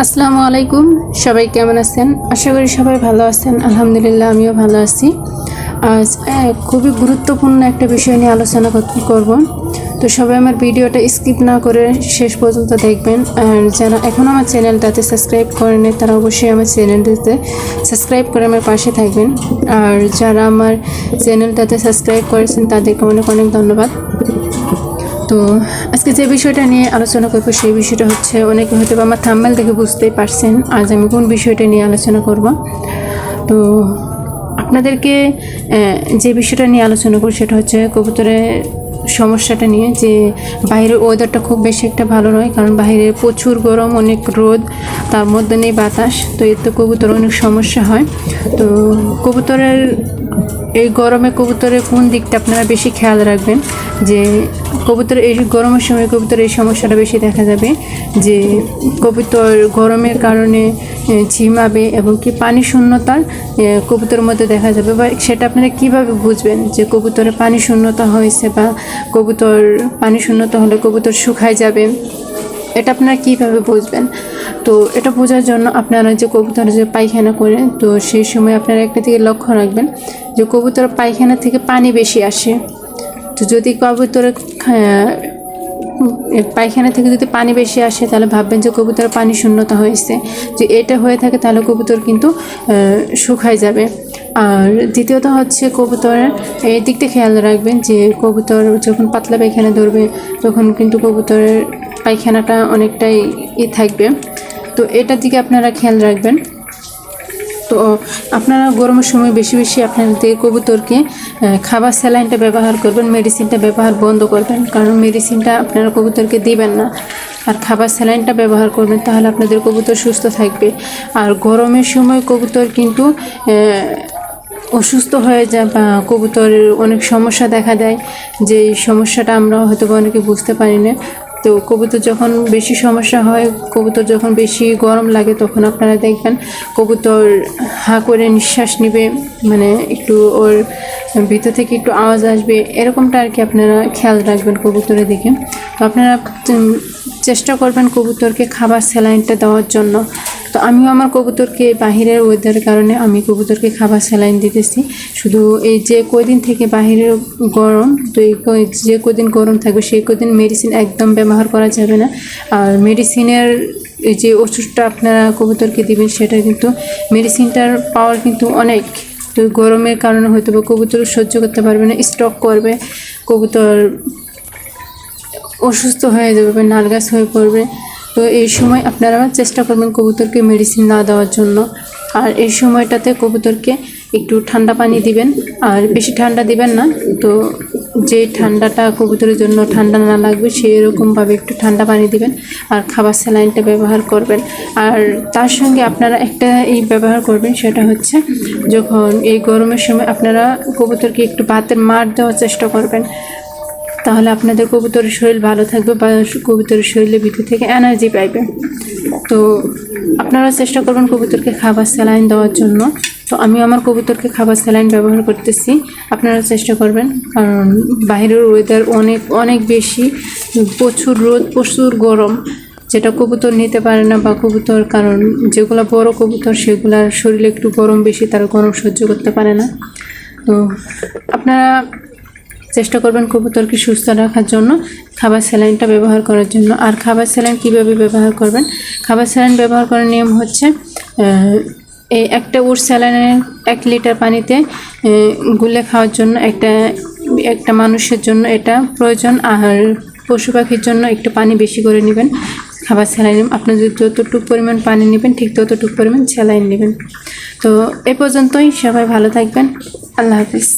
আসসালামু আলাইকুম। সবাই কেমন আছেন? আশা করি সবাই ভালো আছেন। আলহামদুলিল্লাহ, আমিও ভালো আছি। আজ খুবই গুরুত্বপূর্ণ একটা বিষয় নিয়ে আলোচনা কর- করব। তো সবাই আমার ভিডিওটা স্কিপ না করে শেষ পর্যন্ত দেখবেন। আর যারা এখন আমার চ্যানেলটাতে সাবস্ক্রাইব করেনি তারা অবশ্যই আমার চ্যানেলটাতে সাবস্ক্রাইব করে আমার পাশে থাকবেন। আর যারা আমার চ্যানেলটাতে সাবস্ক্রাইব করেছেন, তাদেরকে অনেক অনেক ধন্যবাদ। তো আজকে যে বিষয়টা নিয়ে আলোচনা করব সেই বিষয়টা হচ্ছে অনেকে হয়তো আমার থাম্বেল দেখে বুঝতেই পারছেন আজ আমি কোন বিষয়টা নিয়ে আলোচনা করব। তো আপনাদেরকে যে বিষয়টা নিয়ে আলোচনা করব সেটা হচ্ছে কবুতরের সমস্যাটা নিয়ে যে বাইরের ওয়েদারটা খুব বেশি একটা ভালো নয় কারণ বাইরে প্রচুর গরম অনেক রোদ তার মধ্যে নেই বাতাস তো এতে কবুতর অনেক সমস্যা হয়। তো কবুতরের এই গরমে কবুতরের কোন দিকটা আপনারা বেশি খেয়াল রাখবেন? যে কবুতর এই গরমের সময় কবুতর এই সমস্যাটা বেশি দেখা যাবে যে কবুতর গরমের কারণে ঝিমাবে এবং কি পানি শূন্যতার এ, কবুতরের মধ্যে দেখা যাবে। বা সেটা আপনারা কীভাবে বুঝবেন যে কবুতরে পানি শূন্যতা হয়েছে বা কবুতর পানি শূন্যতা হলে কবুতর শুকায় যাবে। এটা আপনারা কীভাবে বুঝবেন? তো এটা বোঝার জন্য আপনারা যে কবুতর যে পায়খানা করেন তো সেই সময় আপনারা একটা দিকে লক্ষ্য রাখবেন যে কবুতর পায়খানা থেকে পানি বেশি আসে। তো যদি এ, পায়খানা থেকে যদি পানি বেশি আসে, তাহলে ভাববেন যে কবুতরের পানি শূন্যতা হয়েছে। যে এটা হয়ে থাকে, তাহলে কবুতর কিন্তু শুকায় যাবে। আর দ্বিতীয়ত হচ্ছে কবুতরের এই দিকটা খেয়াল রাখবেন যে কবুতর যখন পাতলা পায়খানা ধরবে, তখন কিন্তু কবুতরের পায়খানাটা অনেকটাই ই থাকবে। তো এটার দিকে আপনারা খেয়াল রাখবেন। তো আপনারা গরমের সময় বেশি বেশি আপনাদের কবুতরকে খাবার স্যালাইনটা ব্যবহার করবেন মেডিসিনটা ব্যবহার বন্ধ করবেন, কারণ মেডিসিনটা আপনারা কবুতরকে দিবেন না। আর খাবার স্যালাইনটা ব্যবহার করবেন, তাহলে আপনাদের কবুতর সুস্থ থাকবে। আর গরমের সময় কবুতর কিন্তু অসুস্থ হয়ে যায় বা কবুতরের অনেক সমস্যা দেখা দেয়। যে সমস্যাটা আমরা হয়তো অনেকে বুঝতে পারি না। তো কবুতর যখন বেশি সমস্যা হয়, কবুতর যখন বেশি গরম লাগে, তখন আপনারা দেখবেন কবুতর হা করে নিঃশ্বাস নেবে মানে একটু ওর ভিতর থেকে একটু আওয়াজ আসবে, এরকমটা আর কি আপনারা খেয়াল রাখবেন কবুতরের দিকে। তো আপনারা চেষ্টা করবেন কবুতরকে খাবার স্যালাইনটা দেওয়ার জন্য। তো আমিও আমার কবুতরকে বাহিরের ওয়েদারের কারণে আমি কবুতরকে খাবার স্যালাইন দিতেছি। শুধু এই যে কদিন থেকে বাহিরের গরম, তো এই যে কদিন গরম থাকবে, সেই কদিন মেডিসিন একদম ব্যবহার করা যাবে না। আর মেডিসিনের এই যে ওষুধটা আপনারা কবুতরকে দিবেন, সেটা কিন্তু মেডিসিনটার পাওয়ার কিন্তু অনেক। তো গরমের কারণে হয়তো বা কবুতর সহ্য করতে পারবে না স্টক করবে। কবুতর অসুস্থ হয়ে যাবে নার্ভাস হয়ে পড়বে। তো এই সময় আপনারা চেষ্টা করবেন কবুতরকে মেডিসিন না দেওয়ার জন্য। আর এই সময়টাতে কবুতরকে একটু ঠান্ডা পানি দিবেন। আর বেশি ঠান্ডা দিবেন না। তো যে ঠান্ডাটা কবুতরের জন্য ঠান্ডা না লাগবে সেই রকমভাবে একটু ঠান্ডা পানি দিবেন আর খাবার স্যালাইনটা ব্যবহার করবেন। আর তার সঙ্গে আপনারা একটা এই ব্যবহার করবেন, সেটা হচ্ছে যখন এই গরমের সময় আপনারা কবুতরকে একটু ভাতের মার দেওয়ার চেষ্টা করবেন। তাহলে আপনাদের কবুতরের শরীর ভালো থাকবে বা কবুতরের শরীরের ভিতর থেকে এনার্জি পাইবে। তো আপনারা চেষ্টা করবেন কবুতরকে খাবার স্যালাইন দেওয়ার জন্য। তো আমি আমার কবুতরকে খাবার স্যালাইন ব্যবহার করতেছি। আপনারা চেষ্টা করবেন, কারণ বাইরের ওয়েদার অনেক অনেক বেশি। প্রচুর রোদ, প্রচুর গরম। যেটা কবুতর নিতে পারে না বা কবুতর, কারণ যেগুলো বড় কবুতর সেগুলোর শরীরে একটু গরম বেশি, তারা গরম সহ্য করতে পারে না। তো আপনারা চেষ্টা করবেন কবুতরকে সুস্থ রাখার জন্য। খাবার স্যালাইনটা ব্যবহার করার জন্য। আর খাবার স্যালাইন কীভাবে ব্যবহার করবেন? খাবার স্যালাইন ব্যবহার করার নিয়ম হচ্ছে এই একটা উট স্যালাইনের এক লিটার পানিতে গুলে খাওয়ার জন্য একটা একটা মানুষের জন্য এটা প্রয়োজন। আর পশু পাখির জন্য একটু পানি বেশি করে নেবেন। খাবার স্যালাইন, আপনি যদি যতটুকু পরিমাণ পানি নেবেন, ঠিক ততটুকু পরিমাণ স্যালাইন নেবেন। তো এ পর্যন্তই। সবাই ভালো থাকবেন। আল্লাহ হাফিজ।